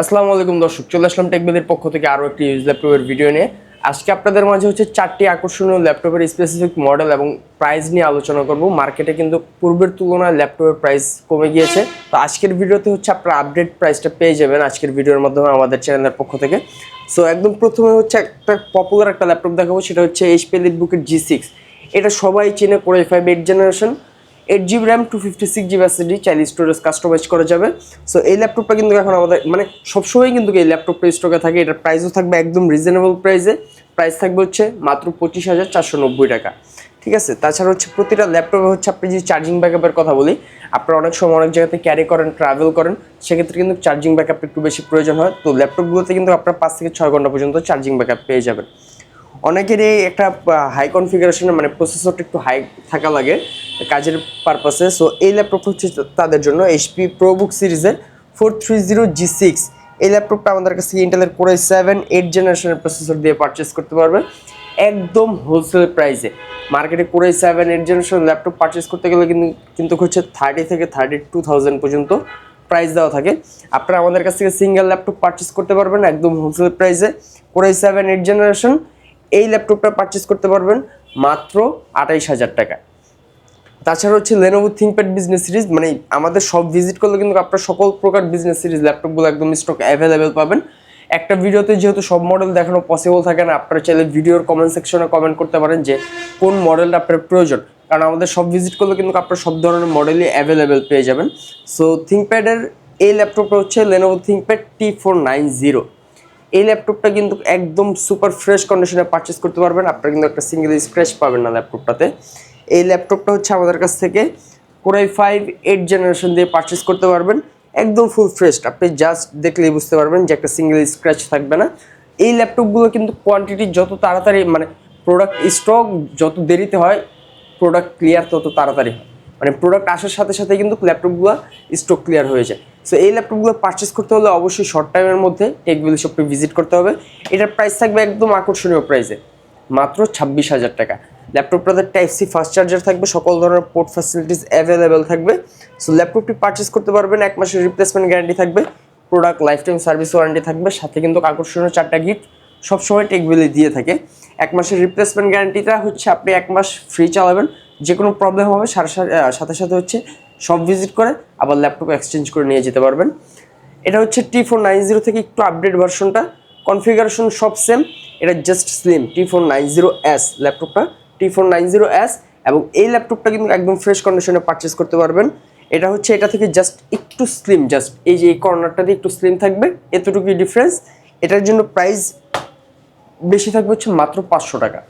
আসসালামু আলাইকুম দর্শক, চলে আসলাম টেকবেদের পক্ষ থেকে আরও একটি ইউজ ল্যাপটপের ভিডিও নিয়ে। আজকে আপনাদের মাঝে হচ্ছে চারটি আকর্ষণীয় ল্যাপটপের স্পেসিফিক মডেল এবং প্রাইস নিয়ে আলোচনা করব। মার্কেটে কিন্তু পূর্বের তুলনায় ল্যাপটপের প্রাইস কমে গিয়েছে। তো আজকের ভিডিওতে হচ্ছে আপনারা আপডেট প্রাইসটা পেয়ে যাবেন আজকের ভিডিওর মাধ্যমে আমাদের চ্যানেলের পক্ষ থেকে। সো একদম প্রথমে হচ্ছে একটা পপুলার একটা ল্যাপটপ দেখাবো, সেটা হচ্ছে এইচপি লিটবুকের জি সিক্স এটা সবাই চেনে core five eight generation eight GB RAM two fifty six GB SSD চাইলে স্টোরেজ কাস্টমাইজ করা যাবে। সো এই ল্যাপটপটা কিন্তু এখন আমাদের মানে সবসময় কিন্তু এই ল্যাপটপটা স্টকে থাকে। এটার প্রাইসও থাকবে একদম রিজনেবল প্রাইসে প্রাইস থাকবে হচ্ছে মাত্র পঁচিশ হাজার চারশো নব্বই টাকা। ঠিক আছে? তাছাড়া হচ্ছে প্রতিটা ল্যাপটপে হচ্ছে আপনি যদি চার্জিং ব্যাকআপের কথা বলি, আপনারা অনেক সময় অনেক জায়গাতে ক্যারি করেন ট্রাভেল করেন, সেক্ষেত্রে কিন্তু চার্জিং ব্যাকআপ একটু বেশি প্রয়োজন হয়। তো ল্যাপটপগুলোতে কিন্তু আপনারা পাঁচ থেকে ছয় ঘণ্টা পর্যন্ত চার্জিং ব্যাকআপ পেয়ে যাবেন। অনেকেরই একটা হাই কনফিগারেশনের মানে প্রসেসরটা একটু হাই থাকা লাগে, কাজের পারপাসে সো এই ল্যাপটপটা হচ্ছে তাদের জন্য এইচপি প্রোবুক সিরিজের four three zero G six এই ল্যাপটপটা আমাদের কাছে ইন্টেলের কোরে সেভেন এইট জেনারেশনের প্রসেসর দিয়ে পারচেস করতে পারবে একদম হোলসেল প্রাইসে মার্কেটে core seven eight generation laptop purchase করতে গেলে কিন্তু কিন্তু হচ্ছে থার্টি থেকে থার্টি টু থাউজেন্ড পর্যন্ত প্রাইস দেওয়া থাকে। আপনারা আমাদের কাছ থেকে সিঙ্গেল ল্যাপটপ পারচেস করতে পারবেন একদম হোলসেল প্রাইসে কোরে সেভেন এইট জেনারেশন এই ল্যাপটপটা পারচেস করতে পারবেন মাত্র আঠাইশ হাজার টাকা। তাছাড়া হচ্ছে লেনোভো থিঙ্কপ্যাড বিজনেস সিরিজ মানে আমাদের সব ভিজিট করলে কিন্তু আপনার সকল প্রকার বিজনেস সিরিজ ল্যাপটপগুলো একদম স্টক অ্যাভেলেবেল পাবেন। একটা ভিডিওতে যেহেতু সব মডেল দেখানো পসিবল থাকে না, আপনারা চাইলে ভিডিওর কমেন্ট সেকশনে কমেন্ট করতে পারেন যে কোন মডেলটা আপনার প্রয়োজন। কারণ আমাদের সব ভিজিট করলে কিন্তু আপনার সব ধরনের মডেলই অ্যাভেলেবেল পেয়ে যাবেন। সো থিঙ্কপ্যাডের এই ল্যাপটপটা হচ্ছে Lenovo ThinkPad T four nine zero এই ল্যাপটপটা কিন্তু একদম সুপার ফ্রেশ কন্ডিশনে পারচেস করতে পারবেন। আপনারা কিন্তু একটা সিঙ্গেল স্ক্র্যাচ পাবেন না ল্যাপটপটাতে এই ল্যাপটপটা হচ্ছে আমাদের কাছ থেকে core i five eight generation দিয়ে পারচেস করতে পারবেন। একদম ফুল ফ্রেশ আপনি জাস্ট দেখলেই বুঝতে পারবেন যে একটা সিঙ্গেল স্ক্র্যাচ থাকবে না। এই ল্যাপটপগুলো কিন্তু কোয়ান্টিটি যত তাড়াতাড়ি মানে প্রোডাক্ট স্টক যত দেরিতে হয় প্রোডাক্ট ক্লিয়ার তত তাড়াতাড়ি হয়। মানে প্রোডাক্ট আসার সাথে সাথে কিন্তু ল্যাপটপগুলো স্টক ক্লিয়ার হয়ে যায়। সো এই ল্যাপটপগুলো পারচেস করতে হলে অবশ্যই শর্ট টাইমের মধ্যে টেকবিল শপে ভিজিট করতে হবে। এটার প্রাইস থাকবে একদম আকর্ষণীয় প্রাইসে মাত্র ছাব্বিশ হাজার টাকা। ল্যাপটপটাতে টাইপ সি ফাস্ট চার্জার থাকবে, সকল ধরনের পোর্ট ফ্যাসিলিটিস অ্যাভেলেবেল থাকবে। সো ল্যাপটপটি পারচেস করতে পারবেন, এক মাসের রিপ্লেসমেন্ট গ্যারান্টি থাকবে। Product life time service warranty থাকবে, সাথে কিন্তু আকর্ষণীয় চারটা গিফট সবসময় টেকবিলি দিয়ে থাকে। এক মাসের রিপ্লেসমেন্ট গ্যারান্টিটা হচ্ছে আপনি এক মাস ফ্রি চালাবেন যে কোনো প্রবলেম হবে সাথে সাথে হচ্ছে সব ভিজিট করে, আবার ল্যাপটপ এক্সচেঞ্জ করে নিয়ে যেতে পারবেন। এটা হচ্ছে টি ফোর নাইন জিরো থেকে একটু আপডেট ভার্সনটা কনফিগারেশন সব সেম এটা just slim T four nine zero S ল্যাপটপটা T. Four nine zero S এবং এই ল্যাপটপটা কিন্তু একদম ফ্রেশ কন্ডিশনে পারচেস করতে পারবেন। এটা হচ্ছে এটা থেকে জাস্ট একটু স্লিম জাস্ট এই যে এই কর্নারটা দিয়ে একটু স্লিম থাকবে, এতটুকুই ডিফারেন্স এটার জন্য প্রাইস বেশি থাকবে হচ্ছে মাত্র পাঁচশো টাকা।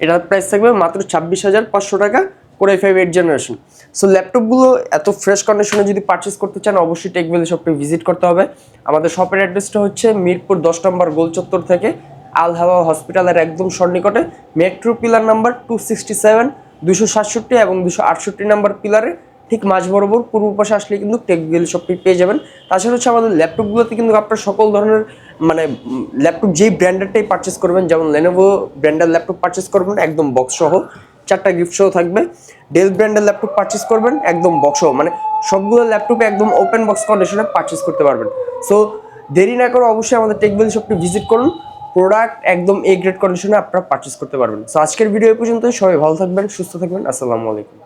এটার প্রাইস থাকবে মাত্র ছাব্বিশ হাজার পাঁচশো টাকা। Core i five eight generation so ল্যাপটপগুলো এত ফ্রেশ কন্ডিশনে যদি পারচেস করতে চান, অবশ্যই টেকভ্যালি শপে ভিজিট করতে হবে। আমাদের শপের অ্যাড্রেসটা হচ্ছে মিরপুর দশ নম্বর গোল চত্বর থেকে আল হাওয়া হসপিটালের একদম সন্নিকটে। Metro pillar number two sixty seven দুশো সাতষট্টি এবং দুশো আটষট্টি নাম্বার পিলারে ঠিক মাঝ বরাবর পূর্ব পাশে আসলে কিন্তু টেকভিল শপটি পেয়ে যাবেন। তাছাড়া হচ্ছে আমাদের ল্যাপটপগুলোতে কিন্তু আপনার সকল ধরনের মানে ল্যাপটপ যেই ব্র্যান্ডেরটাই পারচেস করবেন, যেমন লেনোভো ব্র্যান্ডের ল্যাপটপ পারচেস করবেন, একদম বক্স সহ। চারটা গিফট শো থাকবে। ডেল ব্র্যান্ডের ল্যাপটপ পারচেস করবেন, একদম বক্সও মানে সবগুলো ল্যাপটপে একদম ওপেন বক্স কন্ডিশনে পারচেস করতে পারবেন। সো দেরি না করে অবশ্যই আমাদের টেকবেল শপটি ভিজিট করুন। প্রোডাক্ট একদম এ গ্রেড কন্ডিশনে আপনারা পারচেস করতে পারবেন। সো আজকের ভিডিও পর্যন্ত সবাই ভালো থাকবেন, সুস্থ থাকবেন। আসসালামু আলাইকুম।